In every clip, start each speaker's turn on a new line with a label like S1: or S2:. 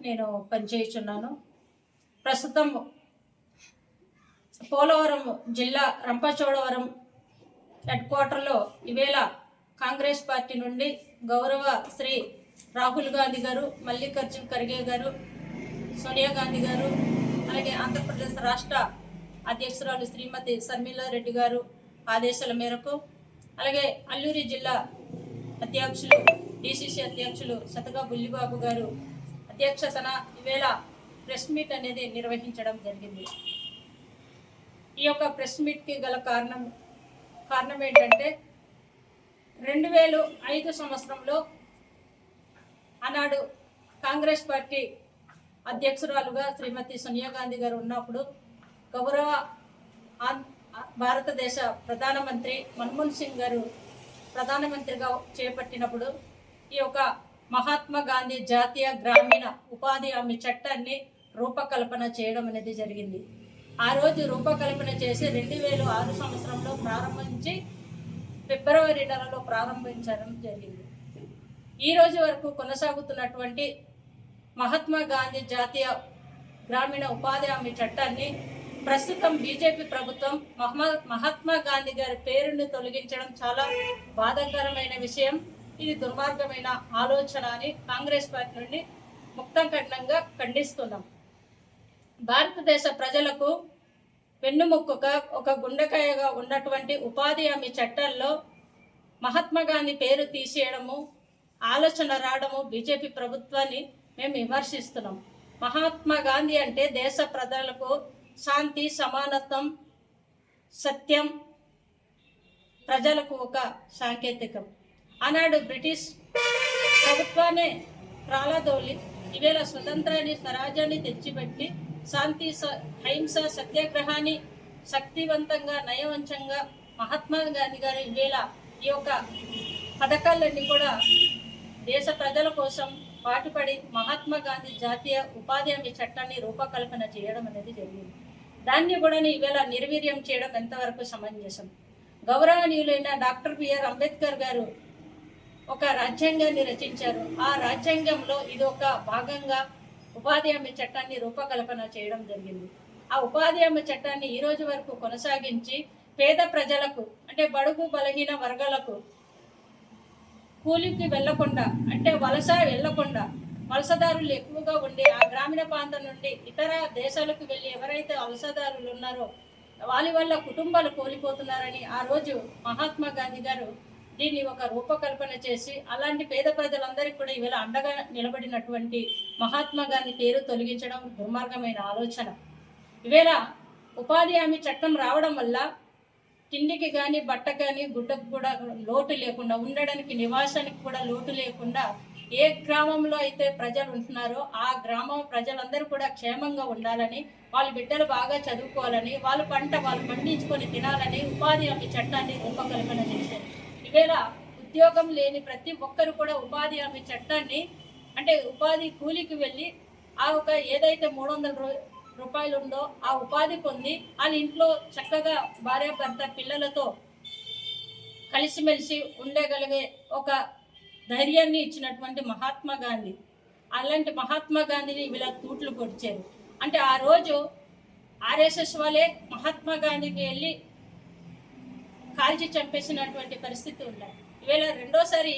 S1: నేను పనిచేయుచున్నాను. ప్రస్తుతం పోలవరం జిల్లా రంపచోడవరం హెడ్ క్వార్టర్లో ఈవేళ కాంగ్రెస్ పార్టీ నుండి గౌరవ శ్రీ రాహుల్ గాంధీ గారు మల్లికార్జున్ ఖర్గే గారు సోనియా గాంధీ గారు అలాగే ఆంధ్రప్రదేశ్ రాష్ట్ర అధ్యక్షురాలు శ్రీమతి శర్మిలా రెడ్డి గారు ఆదేశాల మేరకు అలాగే అల్లూరి జిల్లా అధ్యక్షులు డిసిసి అధ్యక్షులు శతగా బుల్లిబాబు గారు అధ్యక్షతన ఈవేళ ప్రెస్ మీట్ అనేది నిర్వహించడం జరిగింది. ఈ యొక్క ప్రెస్ మీట్కి గల కారణం కారణం ఏంటంటే రెండు వేలు ఐదు సంవత్సరంలో ఆనాడు కాంగ్రెస్ పార్టీ అధ్యక్షురాలుగా శ్రీమతి సోనియా గాంధీ గారు ఉన్నప్పుడు గౌరవ ఆం- భారతదేశ ప్రధానమంత్రి మన్మోహన్ సింగ్ గారు ప్రధానమంత్రిగా చేపట్టినప్పుడు ఈ యొక్క మహాత్మా గాంధీ జాతీయ గ్రామీణ ఉపాధి హామీ చట్టాన్ని రూపకల్పన చేయడం అనేది జరిగింది. ఆ రోజు రూపకల్పన చేసి రెండు వేల ఆరు సంవత్సరంలో ప్రారంభించి ఫిబ్రవరి నెలలో ప్రారంభించడం జరిగింది. ఈ రోజు వరకు కొనసాగుతున్నటువంటి మహాత్మా గాంధీ జాతీయ గ్రామీణ ఉపాధి హామీ చట్టాన్ని ప్రస్తుతం బీజేపీ ప్రభుత్వం మహమ్మా మహాత్మా గాంధీ గారి పేరుని తొలగించడం చాలా బాధాకరమైన విషయం. ఇది దుర్మార్గమైన ఆలోచన అని కాంగ్రెస్ పార్టీ నుండి ముక్తంఖండంగా ఖండిస్తున్నాం. భారతదేశ ప్రజలకు వెన్నుముక్కగా ఒక గుండెకాయగా ఉన్నటువంటి ఉపాధి హామీ చట్టాల్లో మహాత్మా గాంధీ పేరు తీసేయడము ఆలోచన రావడము బీజేపీ ప్రభుత్వాన్ని మేము విమర్శిస్తున్నాం. మహాత్మా గాంధీ అంటే దేశ ప్రజలకు శాంతి సమానత్వం సత్యం ప్రజలకు ఒక సాంకేతికం. ఆనాడు బ్రిటిష్ ప్రభుత్వాన్ని ప్రాలదోలి ఈవేళ స్వతంత్రాన్ని స్వరాజ్యాన్ని తెచ్చిపెట్టి శాంతి స- అహింస సత్యాగ్రహాన్ని శక్తివంతంగా నయవంచంగా మహాత్మా గాంధీ గారు ఈవేళ ఈ యొక్క పథకాలన్నీ కూడా దేశ ప్రజల కోసం పాటుపడి మహాత్మా గాంధీ జాతీయ ఉపాధి హామీ చట్టాన్ని రూపకల్పన చేయడం అనేది జరిగింది. దాన్ని కూడా ఈవేళ నిర్వీర్యం చేయడం ఎంతవరకు సమంజసం? గౌరవనీయులైన డాక్టర్ బిఆర్ అంబేద్కర్ గారు ఒక రాజ్యాంగాన్ని రచించారు. ఆ రాజ్యాంగంలో ఇది ఒక భాగంగా ఉపాధి హామీ చట్టాన్ని రూపకల్పన చేయడం జరిగింది. ఆ ఉపాధి హామీ చట్టాన్ని ఈ రోజు వరకు కొనసాగించి పేద ప్రజలకు అంటే బడుగు బలహీన వర్గాలకు కూలికి వెళ్ళకుండా అంటే వలస వెళ్ళకుండా వలసదారులు ఎక్కువగా ఉండి ఆ గ్రామీణ ప్రాంతం నుండి ఇతర దేశాలకు వెళ్ళి ఎవరైతే వలసదారులు ఉన్నారో వాళ్ళ వల్ల కుటుంబాలు కోల్పోతున్నారని ఆ రోజు మహాత్మా గాంధీ గారు దీన్ని ఒక రూపకల్పన చేసి అలాంటి పేద ప్రజలందరికీ కూడా ఈవేళ అండగా నిలబడినటువంటి మహాత్మా గాంధీ పేరు తొలగించడం దుర్మార్గమైన ఆలోచన. ఈవేళ ఉపాధి హామీ చట్టం రావడం వల్ల తిండికి కానీ బట్ట కానీ గుడ్డకు కూడా లోటు లేకుండా ఉండడానికి నివాసానికి కూడా లోటు లేకుండా ఏ గ్రామంలో అయితే ప్రజలు ఉంటున్నారో ఆ గ్రామం ప్రజలందరూ కూడా క్షేమంగా ఉండాలని వాళ్ళ బిడ్డలు బాగా చదువుకోవాలని వాళ్ళ పంట వాళ్ళు పండించుకొని తినాలని ఉపాధి హామీ చట్టాన్ని రూపకల్పన చేశారు. ఈవేళ ఉద్యోగం లేని ప్రతి ఒక్కరు కూడా ఉపాధి హామీ చట్టాన్ని అంటే ఉపాధి కూలికి వెళ్ళి ఆ ఒక ఏదైతే మూడు వందల రూ- రూపాయలు ఉందో ఆ ఉపాధి పొంది వాళ్ళ ఇంట్లో చక్కగా భార్య భర్త పిల్లలతో కలిసిమెలిసి ఉండగలిగే ఒక ధైర్యాన్ని ఇచ్చినటువంటి మహాత్మా గాంధీ. అలాంటి మహాత్మా గాంధీని ఇలా తూట్లు పొడిచారు. అంటే ఆ రోజు ఆర్ఎస్ఎస్ వాళ్ళే మహాత్మా గాంధీకి వెళ్ళి కాల్చి చంపేసినటువంటి పరిస్థితి ఉన్నాయి ఈవేళ రెండోసారి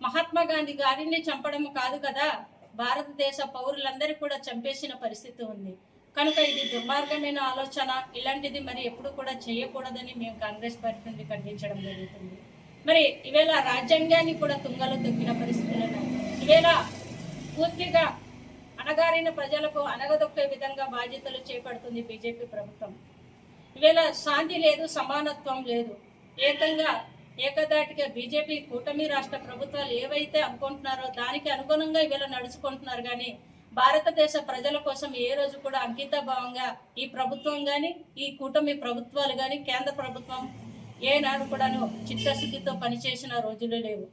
S1: మహాత్మా గాంధీ గారిని చంపడం కాదు కదా భారతదేశ పౌరులందరికీ కూడా చంపేసిన పరిస్థితి ఉంది. కనుక ఇది దుర్మార్గమైన ఆలోచన. ఇలాంటిది మరి ఎప్పుడు కూడా చేయకూడదని మేము కాంగ్రెస్ పార్టీ నుండి ఖండించడం జరుగుతుంది. మరి ఈవేళ రాజ్యాంగాన్ని కూడా తుంగలో తొక్కిన పరిస్థితులు ఈవేళ పూర్తిగా అణగారిన ప్రజలకు అనగదొక్కే విధంగా బాధ్యతలు చేపడుతుంది బీజేపీ ప్రభుత్వం. ఈవేళ శాంతి లేదు సమానత్వం లేదు. ఏకంగా ఏకదాటిగా బీజేపీ కూటమి రాష్ట్ర ప్రభుత్వాలు ఏవైతే అనుకుంటున్నారో దానికి అనుగుణంగా ఈవేళ నడుచుకుంటున్నారు. కానీ భారతదేశ ప్రజల కోసం ఏ రోజు కూడా అంకిత భావంగా ఈ ప్రభుత్వం కానీ ఈ కూటమి ప్రభుత్వాలు కానీ కేంద్ర ప్రభుత్వం ఏనాడు కూడాను చిత్తశుద్ధితో పనిచేసిన రోజులు లేవు.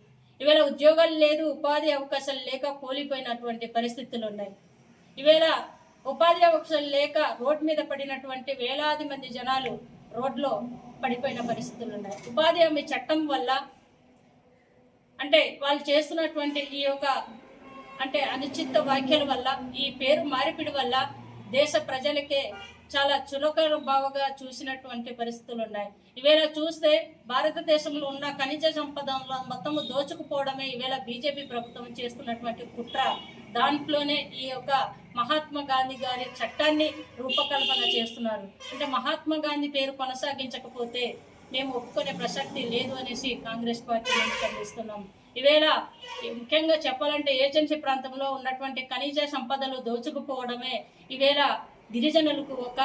S1: ఈవేళ ఉద్యోగాలు లేదు ఉపాధి అవకాశాలు లేక కూలిపోయినటువంటి పరిస్థితులు ఉన్నాయి. ఈవేళ ఉపాధి అవకాశాలు లేక రోడ్ మీద పడినటువంటి వేలాది మంది జనాలు రోడ్లో పడిపోయిన పరిస్థితులు ఉన్నాయి. ఉపాధి హామీ చట్టం వల్ల అంటే వాళ్ళు చేస్తున్నటువంటి ఈ యొక్క అంటే అనిశ్చిత వ్యాఖ్యల వల్ల ఈ పేరు మార్పిడి వల్ల దేశ ప్రజలకే చాలా చులకర బావగా చూసినటువంటి పరిస్థితులు ఉన్నాయి. ఈవేళ చూస్తే భారతదేశంలో ఉన్న ఖనిజ సంపదంలో మొత్తం దోచుకుపోవడమే ఈవేళ బీజేపీ ప్రభుత్వం చేస్తున్నటువంటి కుట్ర. దాంట్లోనే ఈ యొక్క మహాత్మా గాంధీ గారి చట్టాన్ని రూపకల్పన చేస్తున్నారు. అంటే మహాత్మా గాంధీ పేరు కొనసాగించకపోతే మేము ఒప్పుకునే ప్రసక్తి లేదు అనేసి కాంగ్రెస్ పార్టీ ఖండిస్తున్నాం ఈవేళ ముఖ్యంగా చెప్పాలంటే ఏజెన్సీ ప్రాంతంలో ఉన్నటువంటి ఖనిజ సంపదలు దోచుకుపోవడమే ఈవేళ గిరిజనులకు ఒక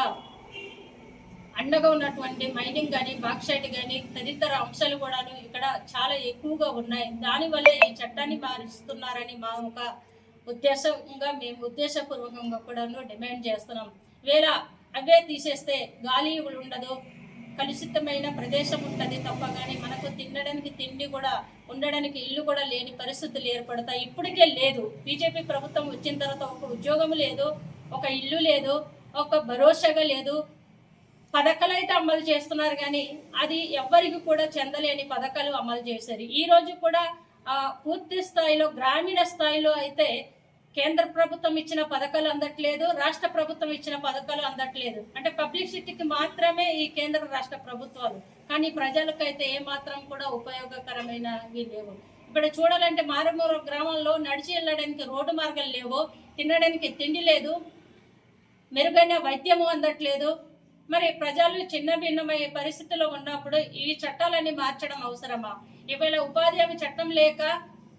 S1: అండగా ఉన్నటువంటి మైనింగ్ కానీ బాక్సైట్ కానీ తదితర అంశాలు కూడా ఇక్కడ చాలా ఎక్కువగా ఉన్నాయి. దానివల్లే ఈ చట్టాన్ని మారుస్తున్నారని మా ఒక ఉద్దేశంగా మేము ఉద్దేశపూర్వకంగా కూడాను డిమాండ్ చేస్తున్నాం. వేళ అవే తీసేస్తే గాలి ఉండదు కలుషితమైన ప్రదేశం ఉంటుంది తప్ప కానీ మనకు తినడానికి తిండి కూడా ఉండడానికి ఇల్లు కూడా లేని పరిస్థితులు ఏర్పడతాయి. ఇప్పటికే లేదు. బీజేపీ ప్రభుత్వం వచ్చిన తర్వాత ఒక ఉద్యోగం లేదు ఒక ఇల్లు లేదు ఒక భరోసాగా లేదు. పథకాలు అయితే అమలు చేస్తున్నారు కానీ అది ఎవ్వరికి కూడా చెందలేని పథకాలు అమలు చేశారు. ఈ రోజు కూడా పూర్తి స్థాయిలో గ్రామీణ స్థాయిలో అయితే కేంద్ర ప్రభుత్వం ఇచ్చిన పథకాలు అందట్లేదు రాష్ట్ర ప్రభుత్వం ఇచ్చిన పథకాలు అందట్లేదు. అంటే పబ్లిసిటీకి మాత్రమే ఈ కేంద్ర రాష్ట్ర ప్రభుత్వాలు. కానీ ప్రజలకైతే ఏమాత్రం కూడా ఉపయోగకరమైనవి లేవు. ఇప్పుడు చూడాలంటే మారుమూల గ్రామంలో నడిచి వెళ్ళడానికి రోడ్డు మార్గాలు లేవు తినడానికి తిండి లేదు మెరుగైన వైద్యము అందట్లేదు. మరి ప్రజలు చిన్న భిన్నమయ్యే పరిస్థితిలో ఉన్నప్పుడు ఈ చట్టాలన్నీ మార్చడం అవసరమా? ఈవేళ ఉపాధి హామీ చట్టం లేక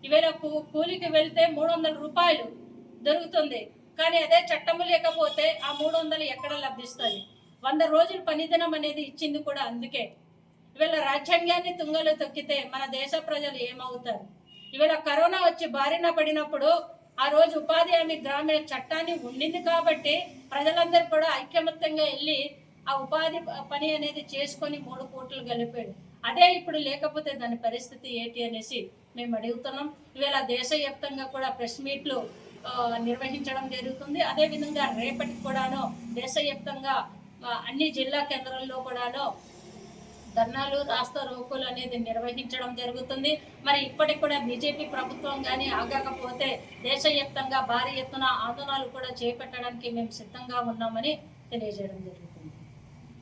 S1: ఈవేళ కూలికి వెళ్తే మూడు వందల రూపాయలు దొరుకుతుంది. కానీ అదే చట్టము లేకపోతే ఆ మూడు వందలు ఎక్కడ లభిస్తుంది? వంద రోజులు పనిదినం అనేది ఇచ్చింది కూడా అందుకే. ఇవాళ రాజ్యాంగాన్ని తుంగలు తొక్కితే మన దేశ ప్రజలు ఏమవుతారు? ఇవాళ కరోనా వచ్చి బారిన పడినప్పుడు ఆ రోజు ఉపాధి హామీ గ్రామీణ చట్టాన్ని ఉండింది కాబట్టి ప్రజలందరూ కూడా ఐక్యమత్యంగా వెళ్ళి ఆ ఉపాధి పని అనేది చేసుకొని మూడు కోట్లు గలిపాడు అదే ఇప్పుడు లేకపోతే దాని పరిస్థితి ఏంటి అనేసి మేము అడుగుతున్నాం. ఇవాళ దేశవ్యాప్తంగా కూడా ప్రెస్ మీట్లు నిర్వహించడం జరుగుతుంది. అదేవిధంగా రేపటికి కూడాను దేశవ్యాప్తంగా అన్ని జిల్లా కేంద్రాల్లో కూడాను ధర్నాలు రాస్తా రోకోలు అనేది నిర్వహించడం జరుగుతుంది. మరి ఇప్పటికి కూడా బీజేపీ ప్రభుత్వం కానీ ఆగకపోతే దేశవ్యాప్తంగా భారీ ఎత్తున ఆందోళనలు కూడా చేపట్టడానికి మేము సిద్ధంగా ఉన్నామని తెలియజేయడం జరిగింది.